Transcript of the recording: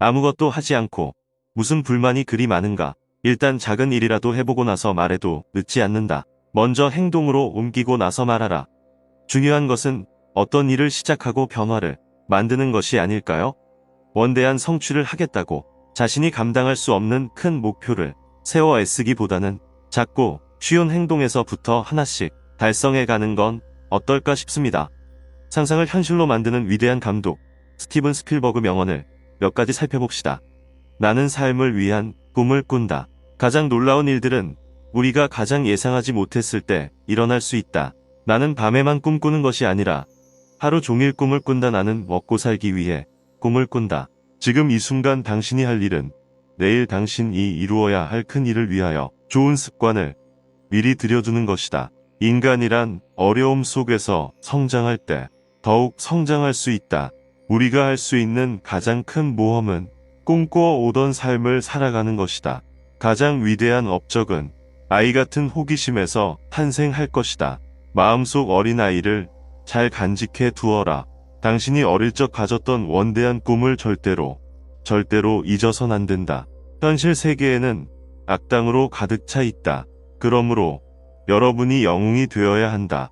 아무것도 하지 않고 무슨 불만이 그리 많은가. 일단 작은 일이라도 해보고 나서 말해도 늦지 않는다. 먼저 행동으로 옮기고 나서 말하라. 중요한 것은 어떤 일을 시작하고 변화를 만드는 것이 아닐까요? 원대한 성취를 하겠다고 자신이 감당할 수 없는 큰 목표를 세워 애쓰기보다는 작고 쉬운 행동에서부터 하나씩 달성해 가는 건 어떨까 싶습니다. 상상을 현실로 만드는 위대한 감독 스티븐 스필버그 명언을 몇 가지 살펴봅시다. 나는 삶을 위한 꿈을 꾼다. 가장 놀라운 일들은 우리가 가장 예상하지 못했을 때 일어날 수 있다. 나는 밤에만 꿈꾸는 것이 아니라 하루 종일 꿈을 꾼다. 나는 먹고 살기 위해 꿈을 꾼다. 지금 이 순간 당신이 할 일은 내일 당신이 이루어야 할 큰 일을 위하여 좋은 습관을 미리 들여두는 것이다. 인간이란 어려움 속에서 성장할 때 더욱 성장할 수 있다. 우리가 할 수 있는 가장 큰 모험은 꿈꿔 오던 삶을 살아가는 것이다. 가장 위대한 업적은 아이 같은 호기심에서 탄생할 것이다. 마음속 어린아이를 잘 간직해 두어라. 당신이 어릴 적 가졌던 원대한 꿈을 절대로, 절대로 잊어선 안 된다. 현실 세계에는 악당으로 가득 차 있다. 그러므로 여러분이 영웅이 되어야 한다.